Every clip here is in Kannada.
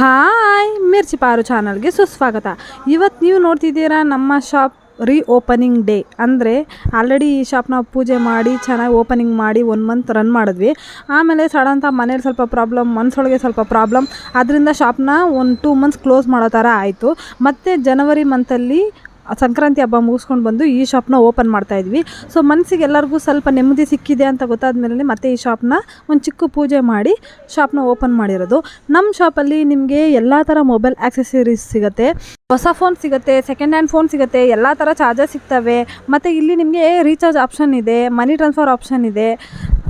ಹಾಯ್, ಮಿರ್ಚಿ ಪಾರು ಚಾನಲ್ಗೆ ಸುಸ್ವಾಗತ. ಇವತ್ತು ನೀವು ನೋಡ್ತಿದ್ದೀರಾ ನಮ್ಮ ಶಾಪ್ ರೀ ಓಪನಿಂಗ್ ಡೇ. ಅಂದರೆ ಆಲ್ರೆಡಿ ಈ ಶಾಪ್ನ ಪೂಜೆ ಮಾಡಿ, ಚೆನ್ನಾಗಿ ಓಪನಿಂಗ್ ಮಾಡಿ ಒನ್ ಮಂತ್ ರನ್ ಮಾಡಿದ್ವಿ. ಆಮೇಲೆ ಸಡಂತ ಮನೇಲಿ ಸ್ವಲ್ಪ ಪ್ರಾಬ್ಲಮ್ ಮನಸ್ಸೊಳಗೆ ಸ್ವಲ್ಪ ಪ್ರಾಬ್ಲಮ್. ಅದರಿಂದ ಶಾಪ್ನ ಒಂದು ಟೂ ಮಂತ್ಸ್ ಕ್ಲೋಸ್ ಮಾಡೋ ಥರ ಆಯಿತು. ಮತ್ತು ಜನವರಿ ಮಂತಲ್ಲಿ ಸಂಕ್ರಾಂತಿ ಹಬ್ಬ ಮುಗಿಸ್ಕೊಂಡು ಬಂದು ಈ ಶಾಪ್ನ ಓಪನ್ ಮಾಡ್ತಾ ಇದ್ವಿ. ಸೊ ಮನಸ್ಸಿಗೆ ಎಲ್ಲರಿಗೂ ಸ್ವಲ್ಪ ನೆಮ್ಮದಿ ಸಿಕ್ಕಿದೆ ಅಂತ ಗೊತ್ತಾದ ಮೇಲೆ ಮತ್ತೆ ಈ ಶಾಪ್ನ ಒಂದು ಚಿಕ್ಕ ಪೂಜೆ ಮಾಡಿ ಶಾಪ್ನ ಓಪನ್ ಮಾಡಿರೋದು. ನಮ್ಮ ಶಾಪಲ್ಲಿ ನಿಮಗೆ ಎಲ್ಲ ಥರ ಮೊಬೈಲ್ ಆಕ್ಸೆಸರೀಸ್ ಸಿಗುತ್ತೆ, ಹೊಸ ಫೋನ್ ಸಿಗುತ್ತೆ ಸೆಕೆಂಡ್ ಹ್ಯಾಂಡ್ ಫೋನ್ ಸಿಗುತ್ತೆ, ಎಲ್ಲ ಥರ ಚಾರ್ಜರ್ ಸಿಗ್ತವೆ. ಮತ್ತು ಇಲ್ಲಿ ನಿಮಗೆ ರೀಚಾರ್ಜ್ ಆಪ್ಷನ್ ಇದೆ ಮನಿ ಟ್ರಾನ್ಸ್ಫರ್ ಆಪ್ಷನ್ ಇದೆ.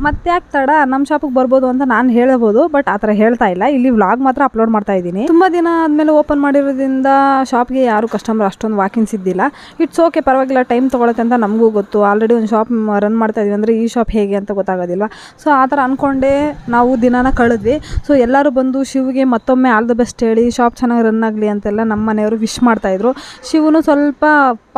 ಮತ್ತೆ ಯಾಕೆ ತಡ ನಮ್ಮ ಶಾಪಿಗೆ ಬರ್ಬೋದು ಅಂತ ನಾನು ಹೇಳಬಹುದು ಬಟ್ ಆ ಥರ ಹೇಳ್ತಾ ಇಲ್ಲ. ಇಲ್ಲಿ ವ್ಲಾಗ್ ಮಾತ್ರ ಅಪ್ಲೋಡ್ ಮಾಡ್ತಾ ಇದ್ದೀನಿ. ತುಂಬ ದಿನ ಆದಮೇಲೆ ಓಪನ್ ಮಾಡಿರೋದ್ರಿಂದ ಶಾಪ್ಗೆ ಯಾರು ಕಸ್ಟಮರ್ ಅಷ್ಟೊಂದು ವಾಕಿನ್ಸ್ ಇದ್ದಿಲ್ಲ ಇಟ್ಸ್ ಓಕೆ ಪರವಾಗಿಲ್ಲ ಟೈಮ್ ತೊಗೊಳುತ್ತೆ ಅಂತ ನಮಗೂ ಗೊತ್ತು. ಆಲ್ರೆಡಿ ಒಂದು ಶಾಪ್ ರನ್ ಮಾಡ್ತಾ ಇದೀವಿ ಅಂದರೆ ಈ ಶಾಪ್ ಹೇಗೆ ಅಂತ ಗೊತ್ತಾಗೋದಿಲ್ಲ ಸೊ ಆ ಥರ ಅಂದ್ಕೊಂಡೇ ನಾವು ದಿನಾನ ಕಳೆದ್ವಿ. ಸೊ ಎಲ್ಲರೂ ಬಂದು ಶಿವ್ಗೆ ಮತ್ತೊಮ್ಮೆ ಆಲ್ ದ ಬೆಸ್ಟ್ ಹೇಳಿ ಶಾಪ್ ಚೆನ್ನಾಗಿ ರನ್ ಆಗಲಿ ಅಂತೆಲ್ಲ ನಮ್ಮ ಮನೆಯವರು ವಿಶ್ ಮಾಡ್ತಾಯಿದ್ರು ಶಿವನು ಸ್ವಲ್ಪ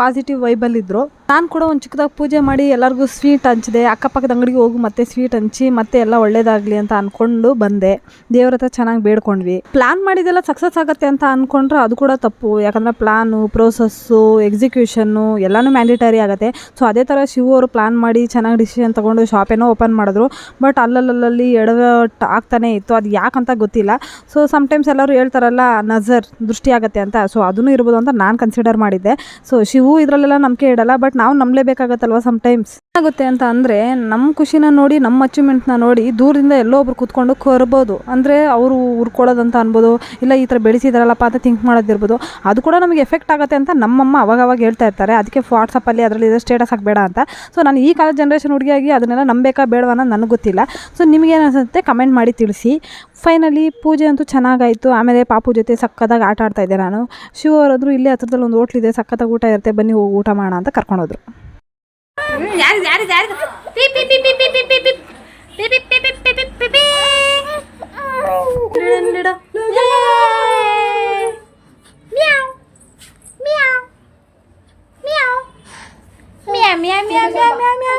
ಪಾಸಿಟಿವ್ ವೈಬಲ್ಲಿದ್ದರು ನಾನು ಕೂಡ ಒಂದು ಚಿಕ್ಕದಾಗಿ ಪೂಜೆ ಮಾಡಿ ಎಲ್ಲರಿಗೂ ಸ್ವೀಟ್ ಹಂಚಿದೆ. ಅಕ್ಕಪಕ್ಕದ ಅಂಗಡಿಗೆ ಹೋಗಿ ಮತ್ತೆ ಸ್ವೀಟ್ ಹಂಚಿ ಮತ್ತೆ ಎಲ್ಲ ಒಳ್ಳೇದಾಗಲಿ ಅಂತ ಅಂದ್ಕೊಂಡು ಬಂದೆ. ದೇವ್ರ ಹತ್ರ ಚೆನ್ನಾಗಿ ಬೇಡ್ಕೊಂಡ್ವಿ. ಪ್ಲಾನ್ ಮಾಡಿದೆಲ್ಲ ಸಕ್ಸಸ್ ಆಗುತ್ತೆ ಅಂತ ಅಂದ್ಕೊಂಡ್ರೆ ಅದು ಕೂಡ ತಪ್ಪು. ಯಾಕಂದರೆ ಪ್ಲ್ಯಾನು ಪ್ರೋಸೆಸ್ಸು, ಎಕ್ಸಿಕ್ಯೂಷನ್ನು ಎಲ್ಲನೂ ಮ್ಯಾಂಡೇಟರಿ ಆಗುತ್ತೆ. ಸೊ ಅದೇ ಥರ ಶಿವ ಅವರು ಪ್ಲಾನ್ ಮಾಡಿ ಚೆನ್ನಾಗಿ ಡಿಸಿಷನ್ ತೊಗೊಂಡು ಏನೋ ಓಪನ್ ಮಾಡಿದ್ರು. ಬಟ್ ಅಲ್ಲಲ್ಲಲ್ಲಿ ಎಡವಟ್ ಆಗ್ತಾನೆ ಇತ್ತು. ಅದು ಯಾಕಂತ ಗೊತ್ತಿಲ್ಲ. ಸೊ ಸಮ್ಟೈಮ್ಸ್ ಎಲ್ಲರೂ ಹೇಳ್ತಾರಲ್ಲ, ನಜರ್ ದೃಷ್ಟಿ ಆಗುತ್ತೆ ಅಂತ. ಸೊ ಅದನ್ನು ಇರ್ಬೋದು ಅಂತ ನಾನು ಕನ್ಸಿಡರ್ ಮಾಡಿದ್ದೆ. ಸೊ ಶಿವು ಇದರಲ್ಲೆಲ್ಲ ನಂಬಿಕೆ ಇಡಲ್ಲ, ಬಟ್ ನಾವು ನಂಬಲೇಬೇಕಾಗತ್ತಲ್ವ ಸಮ್ಟೈಮ್ಸ್ ಏನಾಗುತ್ತೆ ಅಂತ ಅಂದರೆ ನಮ್ಮ ಖುಷಿನ ನೋಡಿ ನಮ್ಮ ಅಚೀವ್ಮೆಂಟ್ನ ನೋಡಿ ದೂರದಿಂದ ಎಲ್ಲೋ ಒಬ್ರು ಕೂತ್ಕೊಂಡು ಕರ್ಬೋದು. ಅಂದರೆ ಅವರು ಉರ್ಕೊಳ್ಳೋದಂತ ಅನ್ಬೋದು, ಇಲ್ಲ ಈ ಥರ ಬೆಳೆಸಿದಾರಲ್ಲಪ್ಪ ಅಂತ ಥಿಂಕ್ ಮಾಡೋದಿರ್ಬೋದು. ಅದು ಕೂಡ ನಮಗೆ ಎಫೆಕ್ಟ್ ಆಗುತ್ತೆ ಅಂತ ನಮ್ಮಮ್ಮ ಅವಾಗ ಅವಾಗ ಹೇಳ್ತಾ ಇರ್ತಾರೆ. ಅದಕ್ಕೆ ವಾಟ್ಸಪ್ಪಲ್ಲಿ ಅದರಲ್ಲಿ ಇರೋ ಸ್ಟೇಟಸ್ ಹಾಕಬೇಡ ಅಂತ. ಸೊ ನಾನು ಈ ಕಾಲದ ಜನ್ರೇಷನ್ ಹುಡುಗಿಯಾಗಿ ಅದನ್ನೆಲ್ಲ ನಂಬೇಕಾ ಬೇಡವ ಅನ್ನೋದು ನನಗೆ ಗೊತ್ತಿಲ್ಲ. ಸೊ ನಿಮಗೇನು ಅನ್ಸುತ್ತೆ ಕಮೆಂಟ್ ಮಾಡಿ ತಿಳಿಸಿ. ಫೈನಲಿ ಪೂಜೆ ಅಂತೂ ಚೆನ್ನಾಗಾಯಿತು. ಆಮೇಲೆ ಪಾಪು ಜೊತೆ ಸಕ್ಕತ್ತಾಗಿ ಆಟ ಆಡ್ತಾ ಇದ್ದೆ ನಾನು. ಶಿವ ಅವರಾದ್ರೂ ಇಲ್ಲೇ ಹತ್ರದಲ್ಲಿ ಒಂದು ಹೋಟ್ಲಿದೆ ಸಕ್ಕತ್ತಾಗಿ ಊಟ ಇರುತ್ತೆ. ಬನ್ನಿ ಹೋಗಿ ಊಟ ಮಾಡೋಣ ಅಂತ ಕರ್ಕೊಂಡೋದ್ರು ಅದು ಮ್ಯಾ ಮ್ಯಾ ಮ್ಯಾ ಮ್ಯಾ ಮ್ಯಾ ಮ್ಯಾ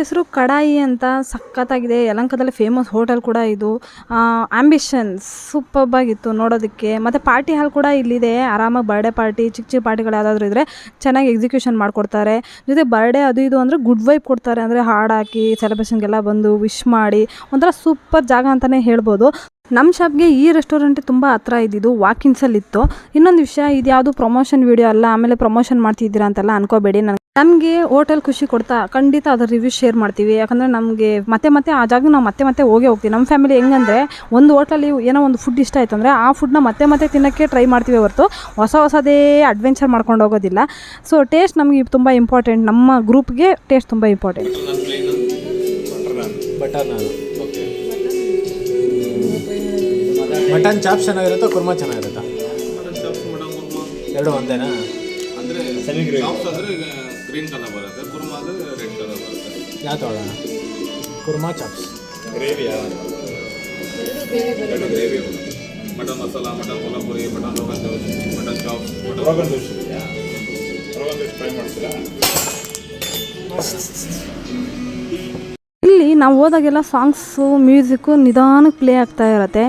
ಹೆಸರು ಕಡಾಯಿ ಅಂತ ಸಖತ್ತಾಗಿದೆ. ಯಲಂಕದಲ್ಲಿ ಫೇಮಸ್ ಹೋಟೆಲ್ ಕೂಡ ಇದು. ಆಂಬಿಷನ್ ಸೂಪರ್ಬ್ ಆಗಿತ್ತು ನೋಡೋದಕ್ಕೆ. ಮತ್ತು ಪಾರ್ಟಿ ಹಾಲ್ ಕೂಡ ಇಲ್ಲಿದೆ. ಆರಾಮಾಗಿ ಬರ್ಡೇ ಪಾರ್ಟಿ ಚಿಕ್ಕ ಚಿಕ್ಕ ಪಾರ್ಟಿಗಳು ಯಾವುದಾದ್ರೂ ಇದ್ದರೆ ಚೆನ್ನಾಗಿ ಎಕ್ಸಿಕ್ಯೂಷನ್ ಮಾಡಿಕೊಡ್ತಾರೆ. ಜೊತೆ ಬರ್ಡೇ ಅದು ಇದು ಅಂದರೆ ಗುಡ್ ವೈಬ್ ಕೊಡ್ತಾರೆ. ಅಂದರೆ ಹಾಡು ಹಾಕಿ ಸೆಲೆಬ್ರೇಷನ್ಗೆಲ್ಲ ಬಂದು ವಿಶ್ ಮಾಡಿ. ಒಂಥರ ಸೂಪರ್ ಜಾಗ ಅಂತಲೇ ಹೇಳ್ಬೋದು. ನಮ್ಮ ಶಾಪ್ಗೆ ಈ ರೆಸ್ಟೋರೆಂಟ್ ತುಂಬ ಹತ್ರ ಇದ್ದಿದ್ದು ವಾಕಿನ್ಸಲ್ಲಿತ್ತು ಇನ್ನೊಂದು ವಿಷಯ, ಇದು ಯಾವುದು ಪ್ರಮೋಷನ್ ವೀಡಿಯೋ ಅಲ್ಲ, ಆಮೇಲೆ ಪ್ರಮೋಷನ್ ಮಾಡ್ತಿದ್ದೀರಾ ಅಂತೆಲ್ಲ ಅನ್ಕೋಬೇಡಿ. ನನಗೆ ನಮಗೆ ಹೋಟೆಲ್ ಖುಷಿ ಕೊಡ್ತಾ ಖಂಡಿತ ಅದ್ರ ರಿವ್ಯೂ ಶೇರ್ ಮಾಡ್ತೀವಿ. ಯಾಕಂದರೆ ನಮಗೆ ಮತ್ತೆ ಮತ್ತೆ ಆ ಜಾಗ ನಾವು ಮತ್ತೆ ಮತ್ತೆ ಹೋಗೇ ಹೋಗ್ತೀವಿ. ನಮ್ಮ ಫ್ಯಾಮಿಲಿ ಹೆಂಗಂದರೆ ಒಂದು ಹೋಟಲಲ್ಲಿ ಏನೋ ಒಂದು ಫುಡ್ ಇಷ್ಟ ಆಯ್ತು ಅಂದರೆ ಆ ಫುಡ್ನ ಮತ್ತೆ ಮತ್ತೆ ತಿನ್ನೋಕ್ಕೆ ಟ್ರೈ ಮಾಡ್ತೀವಿ ಹೊರತು ಹೊಸ ಹೊಸದೇ ಅಡ್ವೆಂಚರ್ ಮಾಡ್ಕೊಂಡು ಹೋಗೋದಿಲ್ಲ. ಸೊ ಟೇಸ್ಟ್ ನಮಗೆ ತುಂಬ ಇಂಪಾರ್ಟೆಂಟ್ ನಮ್ಮ ಗ್ರೂಪ್ಗೆ ಟೇಸ್ಟ್ ತುಂಬ ಇಂಪಾರ್ಟೆಂಟ್ ಮಟನ್ ಚಾಪ್ ಚೆನ್ನಾಗಿರುತ್ತಾ ಕುರ್ಮಾ ಚೆನ್ನಾಗಿರುತ್ತಾ? ಎರಡು ಒಂದೇನಾ? ಅಂದ್ರೆ ಚಾಪ್ಸ್ ಅಂದ್ರೆ ಗ್ರೀನ್ ಕಲರ್ ಬರುತ್ತೆ ಕುರ್ಮಾ ಅಂದ್ರೆ ರೆಡ್ ಕಲರ್ ಬರುತ್ತೆ. ಯಾವ ತೊಗೊಳ್ಳೋಣ? ಕುರ್ಮಾ ಚಾಪ್ಸ್. ಗ್ರೇವಿ ಎರಡು gravy mutton masala mutton Kolhapuri mutton rogan josh mutton chops mutton rogan josh rogan josh try ಮಾಡ್ತೀರಾ? ಇಲ್ಲಿ ನಾವು ಹೋದಾಗೆಲ್ಲ ಸಾಂಗ್ಸು ಮ್ಯೂಸಿಕ್ಕು ನಿಧಾನಕ್ಕೆ ಪ್ಲೇ ಆಗ್ತಾ ಇರುತ್ತೆ.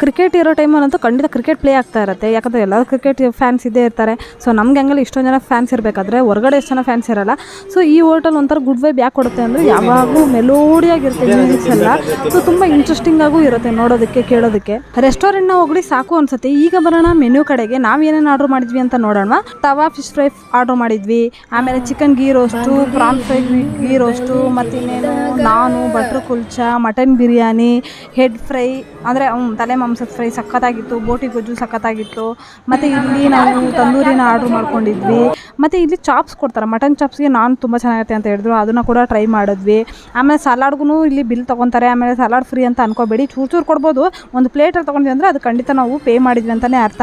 ಕ್ರಿಕೆಟ್ ಇರೋ ಟೈಮಲ್ಲಂತೂ ಖಂಡಿತ ಕ್ರಿಕೆಟ್ ಪ್ಲೇ ಆಗ್ತಾ ಇರುತ್ತೆ. ಯಾಕಂದರೆ ಎಲ್ಲರೂ ಕ್ರಿಕೆಟ್ ಫ್ಯಾನ್ಸ್ ಇದ್ದೇ ಇರ್ತಾರೆ. ಸೊ ನಮ್ಗೆ ಹಂಗಲ್ಲಿ ಇಷ್ಟೊಂದು ಜನ ಫ್ಯಾನ್ಸ್ ಇರಬೇಕಾದ್ರೆ ಹೊರಗಡೆ ಎಷ್ಟು ಜನ ಫ್ಯಾನ್ಸ್ ಇರಲ್ಲ. ಸೊ ಈ ಹೋಟೆಲ್ ಒಂಥರ ಗುಡ್ ವೈಬ್ ಯಾಕೆ ಕೊಡುತ್ತೆ ಅಂದರೆ ಯಾವಾಗಲೂ ಮೆಲೋಡಿಯಾಗಿರುತ್ತೆ ಮ್ಯೂಸಿಕ್ಸ್ ಎಲ್ಲ. ಸೊ ತುಂಬ ಇಂಟ್ರೆಸ್ಟಿಂಗಾಗೂ ಇರುತ್ತೆ ನೋಡೋದಕ್ಕೆ, ಕೇಳೋದಕ್ಕೆ. ರೆಸ್ಟೋರೆಂಟ್ನ ಹೋಗಿ ಸಾಕು ಅನ್ಸುತ್ತೆ. ಈಗ ಬರೋಣ ಮೆನ್ಯೂ ಕಡೆಗೆ. ನಾವು ಏನೇನು ಆರ್ಡರ್ ಮಾಡಿದ್ವಿ ಅಂತ ನೋಡೋಣ. ತವಾ ಫಿಶ್ ಫ್ರೈ ಆರ್ಡರ್ ಮಾಡಿದ್ವಿ. ಆಮೇಲೆ chicken ghee roast prawn fry ghee roast ಮತ್ತು ಇನ್ನೇನು ನಾನು butter kulcha mutton biryani head fry ಅಂದರೆ ತಲೆ ಮಾಂಸದ ಫ್ರೈ ಸಖತ್ತಾಗಿತ್ತು ಬೋಟಿ ಗೊಜ್ಜು ಸಖತ್ತಾಗಿತ್ತು. ಮತ್ತು ಇಲ್ಲಿ ನಾವು ತಂದೂರಿನ ಆರ್ಡ್ರ್ ಮಾಡ್ಕೊಂಡಿದ್ವಿ. ಮತ್ತು ಇಲ್ಲಿ ಚಾಪ್ಸ್ ಕೊಡ್ತಾರೆ ಮಟನ್ ಚಾಪ್ಸ್ಗೆ ನಾನು ತುಂಬ ಚೆನ್ನಾಗಿರುತ್ತೆ ಅಂತ ಹೇಳಿದ್ರು ಅದನ್ನು ಕೂಡ ಟ್ರೈ ಮಾಡಿದ್ವಿ. ಆಮೇಲೆ ಸಲಾಡ್ಗೂ ಇಲ್ಲಿ ಬಿಲ್ ತೊಗೊತಾರೆ ಆಮೇಲೆ ಸಲಾಡ್ ಫ್ರೀ ಅಂತ ಅನ್ಕೋಬೇಡಿ. ಚೂರು ಚೂರು ಕೊಡ್ಬೋದು ಒಂದು ಪ್ಲೇಟಲ್ಲಿ ತೊಗೊಂಡ್ವಿ ಅಂದರೆ ಅದು ಖಂಡಿತ ನಾವು ಪೇ ಮಾಡಿದ್ವಿ ಅಂತಲೇ ಅರ್ಥ.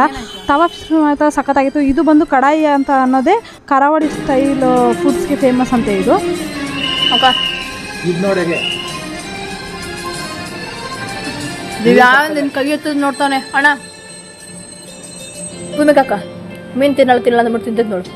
ತವಾ ಅಂತ ಮಾತ್ರ ಸಖತ್ತಾಗಿತ್ತು. ಇದು ಬಂದು ಕಡಾಯಿ ಅಂತ ಅನ್ನೋದೇ ಕರಾವಳಿ ಸ್ಟೈಲ್ ಫುಡ್ಸ್ಗೆ ಫೇಮಸ್ ಅಂತ ಇದು. ಓಕೆ ಇದು ದಿವ್ಯಾ ನಿನ್ ಕೈ ಎತ್ತದ್ ನೋಡ್ತಾನೆ. ಅಣ್ಣ. ಭೂಮಿಕಕ್ಕ ಮೀನ್ ತಿನ್ನಲ್ಲ ತಿನ್ನಲ್ಲ ಅಂದ್ಬಿಟ್ಟು ತಿಂತದ್ ನೋಡು.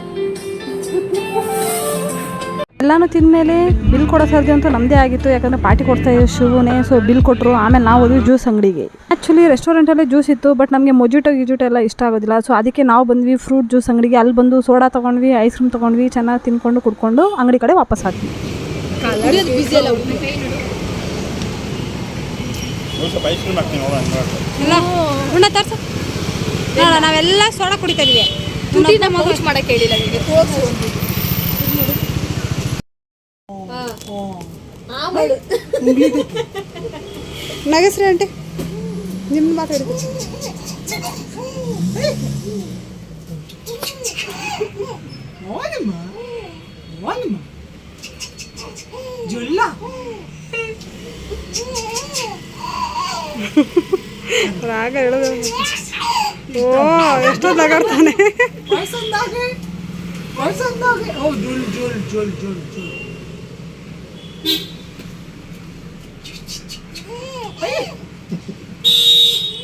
ಎಲ್ಲಾನು ತಿಂದಮೇಲೆ ಬಿಲ್ ಕೊಡೋ ಸರ್ದಿ ಅಂತ ನಮ್ಮದೇ ಆಗಿತ್ತು ಯಾಕಂದರೆ ಪಾರ್ಟಿ ಕೊಡ್ತಾ ಇದ್ರು ಶಿವನೇ ಸೊ ಬಿಲ್ ಕೊಟ್ಟರು ಆಮೇಲೆ ನಾವು ಹೋದ್ವಿ ಜ್ಯೂಸ್ ಅಂಗಡಿಗೆ. ಆ್ಯಕ್ಚುಲಿ ರೆಸ್ಟೋರೆಂಟಲ್ಲೇ ಜ್ಯೂಸ್ ಇತ್ತು ಬಟ್ ನಮಗೆ ಮೊಜಿಟೋ ಗಿಜಿಟೋ ಎಲ್ಲ ಇಷ್ಟ ಆಗೋದಿಲ್ಲ. ಸೊ ಅದಕ್ಕೆ ನಾವು ಬಂದ್ವಿ ಫ್ರೂಟ್ ಜ್ಯೂಸ್ ಅಂಗಡಿಗೆ. ಅಲ್ಲಿ ಬಂದು ಸೋಡಾ ತೊಗೊಂಡ್ವಿ ಐಸ್ ಕ್ರೀಮ್ ತೊಗೊಂಡ್ವಿ ಚೆನ್ನಾಗಿ ತಿನ್ಕೊಂಡು ಕುಡ್ಕೊಂಡು ಅಂಗಡಿ ಕಡೆ ವಾಪಸ್ ಆದ್ವಿ. ಸ್ವಲ್ಪ ಐಸ್ ಕ್ರೀಮ್ ಹಾಕ್ತೀನಿ ಎಲ್ಲ ಉಣ್ಣ ತರ್ಸು. ನೋಡ ನಾವೆಲ್ಲ ಸೋಡಾ ಕುಡಿತಾ ಇದೀವಿ ಮೌಚ್ ಮಾಡಕ್ ಹೇಳಿಲ್ಲ ನಿಮಗೆ ತೋರ್ಸು ನಗಸ್ರಿ ಆಂಟಿ ನಿಮ್ಮ ಮಾತಾಡಿದ್ದು ರಾಗ ಹೇಳೋದು ಓ ಎಷ್ಟೊಂದು ನಗಾಡ್ತಾನೆ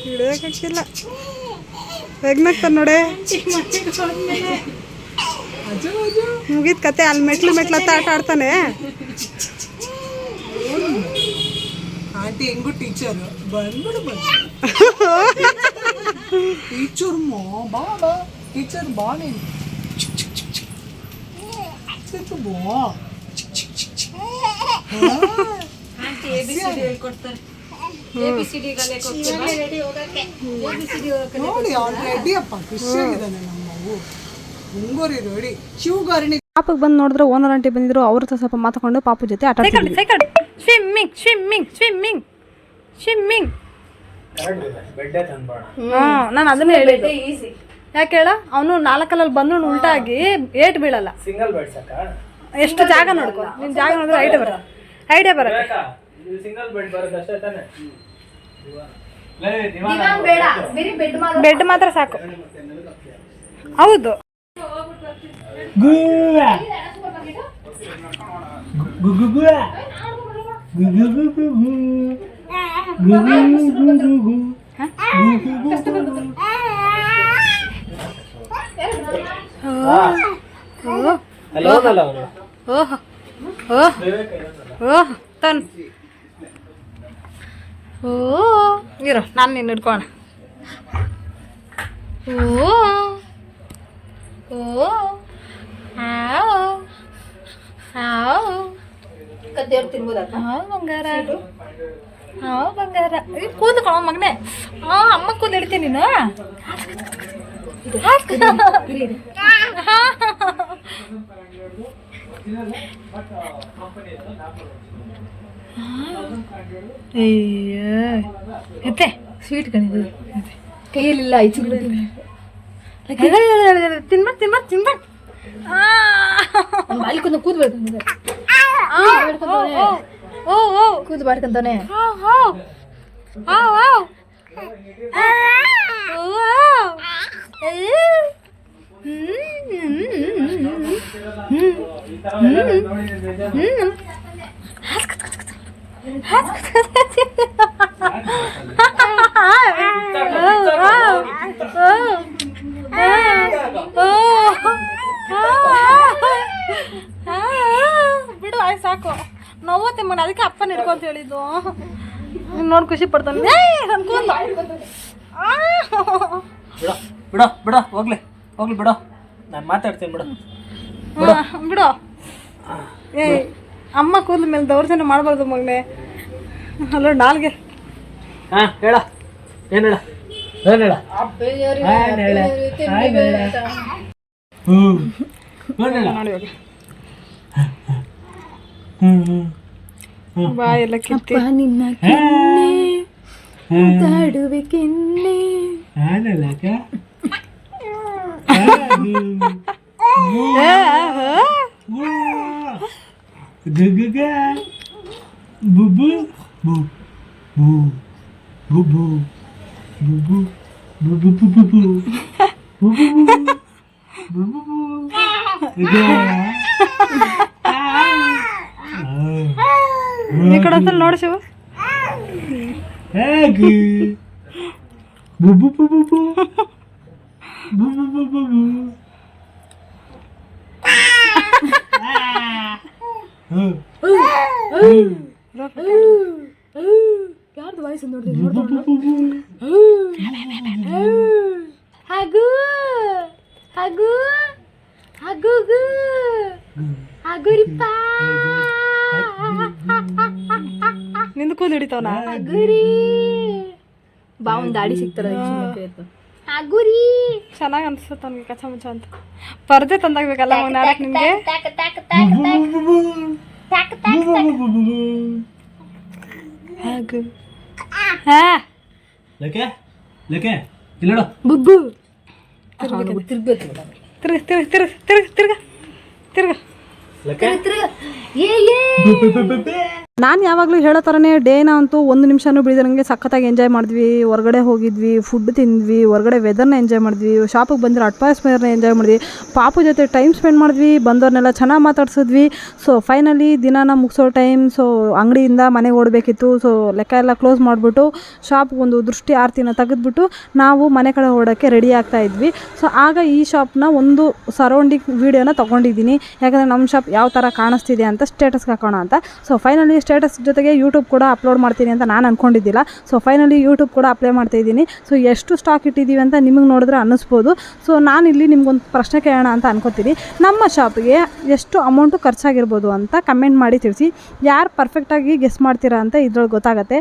ಹಿಡಿಯೋಕ್ಕಾಗ್ತಿಲ್ಲ ಹೆಗ್ನಾಗ್ತಾನೆ ನೋಡೆ ಮುಗೀತ್ ಕತೆ ಅಲ್ಲಿ ಮೆಟ್ಲು ಮೆಟ್ಲು ಹತ್ತ ಆಟ ಆಡ್ತಾನೆ ಆಂಟಿ ಹೆಂಗು ಟೀಚರ್ ಬಂದ್ಬಿಡು ಬಂದು ಟೀಚರ್ ಮಾ ಬಾ ಬಾ ಟೀಚರ್ ಬಾ ನೀನು ಸಿಕ್ಕು ಬಾ ನೋಡಿ ಅವ್ನು ರೆಡಿ ಅಪ್ಪ ಖುಷಿಯಾಗಿದ್ದಾನೆ ನಮ್ಮ ಮಗು ಮುಂಗೋರಿ ರೆಡಿ ಶಿವಗಾರಿಣಿ ಪಾಪಕ್ಕೆ ಬಂದು ನೋಡಿದ್ರೆ ಓನರ್ ಆಂಟಿ ಬಂದಿದ್ರು ಅವ್ರ ಸ್ವಲ್ಪ ಮಾತಾಕೊಂಡು ಪಾಪು ಜೊತೆ ಆಟ ಸ್ವಿಮ್ಮಿಂಗ್ ಸ್ವಿಮ್ಮಿಂಗ್ ಸ್ವಿಮ್ಮಿಂಗ್ ಸ್ವಿಮ್ಮಿಂಗ್ ಹ್ಞೂ ನಾನು ಅದನ್ನೇ ಹೇಳಿದ್ದೆ. ಯಾಕೆ ಹೇಳ? ಅವನು ನಾಲ್ಕಲ್ಲಿ ಬಂದು ಉಲ್ಟಾಗಿ ಏಟ್ ಬೀಳಲ್ಲ. ಸಿಂಗಲ್ ಬೆಡ್ ಸಾಕ ಎಷ್ಟು ಜಾಗ ನೋಡ್ಕೊ? ನಿನ್ ಜಾಗ ನೋಡಿದ್ರೆ ಐಡಿಯಾ ಬರ ಐಡಿಯಾ ಬರ ಸಿಂಗಲ್ ಬೆಡ್ ಬರುತ್ತೆ ಅಷ್ಟೇ ತಾನೆ? ಲೇ, ದಿವಾನ ಬೆಡ್ ಮಾತ್ರ ಸಾಕು. ಹೌದು. ಅವನು ಓಹ್ ಓಹ್ ಓಹ್ ತನ್ ಓ ಇರೋ ನಾನು ನಿನ್ನ ಹಿಡ್ಕೋಣ ಓ ಓ ಹಾವ್ ಹಾವು ಕದ್ದೆವ್ರು ತಿನ್ಬೋದಾ ಹಾವು ಬಂಗಾರ ಹಾವ್ ಬಂಗಾರ. ಈ ಕೂದ್ಕೊಳ ಮಗನೇ. ಹಾ ಅಮ್ಮ ಕೂದ ಹಿಡ್ತೀನಿ ನೀನು. ಎತ್ತೆ ಸ್ವೀಟ್ ಕಣಿದು ಕೈಯಲ್ಲಿಲ್ಲ ಐಚು ತಿನ್ಬಾರ್ದು ತಿನ್ಬಾರ್ದು ತಿನ್ಬಾರ್ದು. ಅಲ್ಲಿ ಕೂದ್ಬೇಕು ಓ ಓ ಕೂದು ಮಾಡ್ಕೊಂತಾನೆ ಬಿಡು ಆಯ್ತು ಸಾಕು ನೋವತ್ತೆ ಮಣ್ಣ ಅದಕ್ಕೆ ಅಪ್ಪನ ಹಿಡ್ಕೊಂತ ಹೇಳಿದ್ದು. ನೋಡಿ ಖುಷಿ ಪಡ್ತಾನೆ. ಆ. ಬಿಡ ಬಿಡ ಬಿಡ ಹೋಗ್ಲಿ ಹೋಗ್ಲಿ ಬಿಡ. ನಾನು ಮಾತಾಡ್ತೀನಿ ಬಿಡು. ಬಿಡು. ಏಯ್ ಅಮ್ಮ ಕೂದಲ ಮೇಲೆ ದೌರ್ಜನ್ಯ ಮಾಡಬಾರ್ದು ಮಗನೇ. ಅಲ್ಲ ನಾಲ್ಗೆ ಹಾ ಹೇಳ. ಏನ್ ಹೇಳ? ಏನ್ ಹೇಳ? ಏನ್ ನೋಡಿ. ಹೇಳ ಹ್ಮ್ ಏನ್ ಹೇಳ ಹ್ಮ್ ಹ್ಮ್ ಬಾ ಎಲ್ಲ ಕಿತ್ತಿ ನಿನ್ನ ಮಾತಾಡುವೆ ಕೆನ್ನೆ ಏನಲ್ಲಕ್ಕ ಗಗ ಬುಬು ಬು ಬು ಬುಬು ಬುಬು ಬುಬು ಬುಬು ಬುಬು ಈ ಕಡೆ ಒಂದ್ಸಲ ನೋಡಿ ಶಿವ ಹೇಗೆ ಬುಬು ಬುಬು ಬು ಬುಬು ಬುಬು ಬು ಹ್ಮ್. ಯಾರ್ದು ವಾಯ್ಸ್ ನೋಡಿ ಬುಬು ಬುಬು ಬು. ಹಾಗೂ ಹಾಗೂ ಹಗುಗು ಹಗುರಿಪ್ಪ ನಿಂದು ಗುರಿ ಬಾವನ್ ದಾಡಿ ಸಿಗ್ತಾರ ಗುರಿ ಚೆನ್ನಾಗಿ ಅನ್ಸುತ್ತೆ ಅವ್ನಿಗೆ ಕಚ್ಚ ಮುಚ್ಚ ಅಂತ. ಪರ್ದೆ ತಂದಾಗ್ಬೇಕಲ್ಲ ಒಂದು ನಾಡಕ್ ನಿಮಗೆ. ಹಾಗು. ಹಾ. ಲಕೆ ಲಕೆ ಇಲ್ಲ ನೋಡು. ಬುಬ್ಬು ತಿರ್ಬೇಕು ತಿರ್ಗ ತಿರ್ಗ ತಿರ್ಗ ತಿರ್ಗ ತಿರ್ಗ ತಿರ್ಗ. ಲಕೆ? ಏ ಏ. ನಾನು ಯಾವಾಗಲೂ ಹೇಳೋ ಥರನೇ ಡೇನ ಅಂತೂ ಒಂದು ನಿಮಿಷನೂ ನನಗೆ ಸಖತ್ತಾಗಿ ಎಂಜಾಯ್ ಮಾಡಿದ್ವಿ. ಹೊರಗಡೆ ಹೋಗಿದ್ವಿ ಫುಡ್ ತಿಂದ್ವಿ, ಹೊರಗಡೆ ವೆದರ್ನ ಎಂಜಾಯ್ ಮಾಡಿದ್ವಿ. ಶಾಪಿಗೆ ಬಂದಿರೋ ಅಟ್ಮಾಸ್ಫಿಯರ್ನ ಎಂಜಾಯ್ ಮಾಡಿದ್ವಿ. ಪಾಪು ಜೊತೆ ಟೈಮ್ ಸ್ಪೆಂಡ್ ಮಾಡಿದ್ವಿ. ಬಂದವ್ರನ್ನೆಲ್ಲ ಚೆನ್ನಾಗಿ ಮಾತಾಡ್ಸಿದ್ವಿ. ಸೊ ಫೈನಲಿ ದಿನಾನ ಮುಗಿಸೋ ಟೈಮ್ ಸೊ ಅಂಗಡಿಯಿಂದ ಮನೆಗೆ ಓಡಬೇಕಿತ್ತು. ಸೊ ಲೆಕ್ಕ ಎಲ್ಲ ಕ್ಲೋಸ್ ಮಾಡಿಬಿಟ್ಟು ಶಾಪ್ಗೆ ಒಂದು ದೃಷ್ಟಿ ಆರತಿನ ತೆಗೆದ್ಬಿಟ್ಟು ನಾವು ಮನೆ ಕಡೆ ಓಡೋಕ್ಕೆ ರೆಡಿ ಆಗ್ತಾ ಇದ್ವಿ. ಸೊ ಆಗ ಈ ಶಾಪ್ನ ಒಂದು ಸರೌಂಡಿಂಗ್ ವೀಡಿಯೋನ ತೊಗೊಂಡಿದ್ದೀನಿ. ಯಾಕಂದರೆ ನಮ್ಮ ಶಾಪ್ ಯಾವ ಥರ ಕಾಣಿಸ್ತಿದೆ ಅಂತ ಸ್ಟೇಟಸ್ಗೆ ಹಾಕೋಣ ಅಂತ. ಸೊ ಫೈನಲಿ ಸ್ಟೇಟಸ್ ಜೊತೆಗೆ ಯೂಟ್ಯೂಬ್ ಕೂಡ ಅಪ್ಲೋಡ್ ಮಾಡ್ತೀನಿ ಅಂತ ನಾನು ಅಂದ್ಕೊಂಡಿದ್ದಿಲ್ಲ ಸೊ ಫೈನಲಿ ಯೂಟ್ಯೂಬ್ ಕೂಡ ಅಪ್ಲೈ ಮಾಡ್ತಾ ಇದ್ದೀನಿ. ಸೊ ಎಷ್ಟು ಸ್ಟಾಕ್ ಇಟ್ಟಿದ್ದೀವಿ ಅಂತ ನಿಮಗೆ ನೋಡಿದ್ರೆ ಅನ್ನಿಸ್ಬೋದು. ಸೊ ನಾನಿಲ್ಲಿ ನಿಮ್ಗೊಂದು ಪ್ರಶ್ನೆ ಕೇಳೋಣ ಅಂತ ಅನ್ಕೋತೀನಿ. ನಮ್ಮ ಶಾಪಿಗೆ ಎಷ್ಟು ಅಮೌಂಟು ಖರ್ಚಾಗಿರ್ಬೋದು ಅಂತ ಕಮೆಂಟ್ ಮಾಡಿ ತಿಳಿಸಿ. ಯಾರು ಪರ್ಫೆಕ್ಟಾಗಿ ಗೆಸ್ ಮಾಡ್ತೀರಾ ಅಂತ ಇದ್ರೊಳಗೆ ಗೊತ್ತಾಗುತ್ತೆ.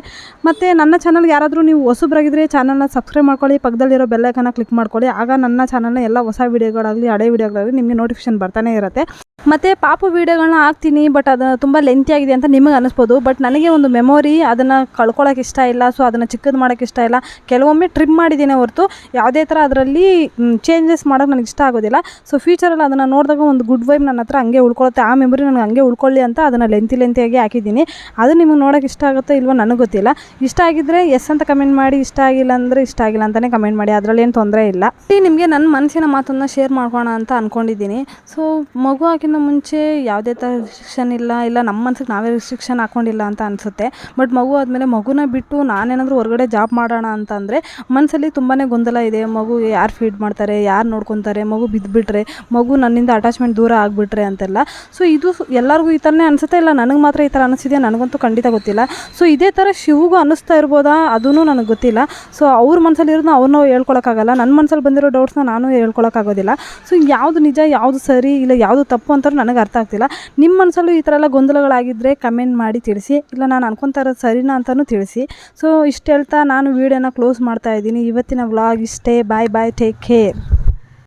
ಮತ್ತು ನನ್ನ ಚಾನಲ್ಗೆ ಯಾರಾದರೂ ನೀವು ಹೊಸಬ್ರಾಗಿದ್ದರೆ ಚಾನಲ್ನ ಸಬ್ಸ್ಕ್ರೈಬ್ ಮಾಡ್ಕೊಳ್ಳಿ, ಪಕ್ಕದಲ್ಲಿರೋ ಬೆಲ್ಲೈಕನ್ನ ಕ್ಲಿಕ್ ಮಾಡ್ಕೊಳ್ಳಿ. ಆಗ ನನ್ನ ಚಾನಲ್ನ ಎಲ್ಲ ಹೊಸ ವೀಡಿಯೋಗಳಾಗಲಿ ಹಳೆ ವೀಡಿಯೋಗಳಾಗಲಿ ನಿಮಗೆ ನೋಟಿಫಿಕೇಶನ್ ಬರ್ತಾನೆ ಇರುತ್ತೆ. ಮತ್ತು ಪಾಪು ವೀಡಿಯೋಗಳನ್ನ ಹಾಕ್ತೀನಿ ಬಟ್ ಅದು ತುಂಬ ಲೆಂತಿ ಆಗಿದೆ ಅಂತ ನಿಮಗೆ ಅನ್ನಿಸ್ಬೋದು ಬಟ್ ನನಗೆ ಒಂದು ಮೆಮೊರಿ ಅದನ್ನು ಕಳ್ಕೊಳ್ಳೋಕೆ ಇಷ್ಟ ಇಲ್ಲ ಸೊ ಅದನ್ನು ಚಿಕ್ಕದು ಮಾಡೋಕ್ಕೆ ಇಷ್ಟ ಇಲ್ಲ. ಕೆಲವೊಮ್ಮೆ ಟ್ರಿಮ್ ಮಾಡಿದ್ದೀನಿ ಹೊರತು ಯಾವುದೇ ಥರ ಅದರಲ್ಲಿ ಚೇಂಜಸ್ ಮಾಡೋಕೆ ನನಗೆ ಇಷ್ಟ ಆಗೋದಿಲ್ಲ. ಸೊ ಫ್ಯೂಚರಲ್ಲಿ ಅದನ್ನು ನೋಡಿದಾಗ ಒಂದು ಗುಡ್ ವೈಬ್ ನನ್ನ ಹತ್ರ ಹಂಗೆ ಉಳ್ಕೊಳುತ್ತೆ, ಆ ಮೆಮೊರಿ ನನಗೆ ಹಂಗೆ ಉಳ್ಕೊಳ್ಳಿ ಅಂತ ಅದನ್ನು ಲೆಂತಿ ಲೆಂತಿಯಾಗಿ ಹಾಕಿದ್ದೀನಿ. ಅದು ನಿಮಗೆ ನೋಡೋಕೆ ಇಷ್ಟ ಆಗುತ್ತೋ ಇಲ್ವೋ ನನಗೆ ಗೊತ್ತಿಲ್ಲ. ಇಷ್ಟ ಆಗಿದ್ದರೆ ಎಸ್ ಅಂತ ಕಮೆಂಟ್ ಮಾಡಿ, ಇಷ್ಟ ಆಗಿಲ್ಲ ಅಂದರೆ ಇಷ್ಟ ಆಗಿಲ್ಲ ಅಂತಲೇ ಕಮೆಂಟ್ ಮಾಡಿ ಅದರಲ್ಲಿ ಏನು ತೊಂದರೆ ಇಲ್ಲ. ನಿಮಗೆ ನನ್ನ ಮನಸ್ಸಿನ ಮಾತನ್ನು ಶೇರ್ ಮಾಡ್ಕೋಣ ಅಂತ ಅಂದ್ಕೊಂಡಿದ್ದೀನಿ ಸೊ ಮಗು ಹಾಕಿಂತ ಮುಂಚೆ ಯಾವುದೇ ಥರ ರಿಸ್ಟ್ರಿಕ್ಷನ್ ಇಲ್ಲ ಇಲ್ಲ ನಮ್ಮ ಮನ್ಸಿಗೆ ನಾವೇ ರಿಸ್ಟ್ರಿಕ್ಷನ್ ಹಾಕ್ಕೊಂಡಿಲ್ಲ ಅಂತ ಅನಿಸುತ್ತೆ. ಬಟ್ ಮಗು ಆದಮೇಲೆ ಮಗುನ ಬಿಟ್ಟು ನಾನೇನಾದರೂ ಹೊರಗಡೆ ಜಾಬ್ ಮಾಡೋಣ ಅಂತಂದರೆ ಮನಸ್ಸಲ್ಲಿ ತುಂಬಾ ಗೊಂದಲ ಇದೆ. ಮಗು ಯಾರು ಫೀಡ್ ಮಾಡ್ತಾರೆ, ಯಾರು ನೋಡ್ಕೊತಾರೆ, ಮಗು ಬಿದ್ದುಬಿಟ್ರೆ ಮಗು ನನ್ನಿಂದ ಅಟ್ಯಾಚ್ಮೆಂಟ್ ದೂರ ಆಗಿಬಿಟ್ರೆ ಅಂತೆಲ್ಲ. ಸೊ ಇದು ಎಲ್ಲರಿಗೂ ಈ ಥರನೇ ಅನಿಸುತ್ತೆ ಇಲ್ಲ? ನನಗೆ ಮಾತ್ರ ಈ ಥರ ಅನಿಸಿದೆ ನನಗಂತೂ ಖಂಡಿತ ಗೊತ್ತಿಲ್ಲ. ಸೊ ಇದೇ ಥರ ಶಿವಗೂ ಅನಿಸ್ತಾ ಇರ್ಬೋದಾ? ಅದೂ ನನಗೆ ಗೊತ್ತಿಲ್ಲ. ಸೊ ಅವ್ರ ಮನಸ್ಸಲ್ಲಿರೋದನ್ನ ಅವ್ರನ್ನ ಹೇಳ್ಕೊಳಕ್ಕಾಗಲ್ಲ. ನನ್ನ ಮನಸ್ಸಲ್ಲಿ ಬಂದಿರೋ ಡೌಟ್ಸ್ನ ನಾನು ಹೇಳ್ಕೊಳಕ್ಕಾಗೋದಿಲ್ಲ. ಸೊ ಯಾವುದು ನಿಜ, ಯಾವುದು ಸರಿ, ಇಲ್ಲ ಯಾವುದು ತಪ್ಪು ಅಂತ ನನಗೆ ಅರ್ಥ ಆಗ್ತಿಲ್ಲ. ನಿಮ್ಮ ಮನಸ್ಸಲ್ಲೂ ಈ ಥರ ಎಲ್ಲ ಗೊಂದಲಗಳಾಗಿದ್ದರೆ ಕಮೆಂಟ್ ಮಾಡಿ ತಿಳಿಸಿ, ಇಲ್ಲ ನಾನು ಅನ್ಕೊತಾ ಇರೋದು ಸರಿನಾ ಅಂತಲೂ ತಿಳಿಸಿ. ಸೊ ಇಷ್ಟು ಹೇಳ್ತಾ ನಾನು ವೀಡಿಯೋನ ಕ್ಲೋಸ್ ಮಾಡ್ತಾ ಇದ್ದೀನಿ. ಇವತ್ತಿನ ವ್ಲಾಗ್ ಇಷ್ಟೇ. ಬಾಯ್ ಬಾಯ್ ಟೇಕ್ ಕೇರ್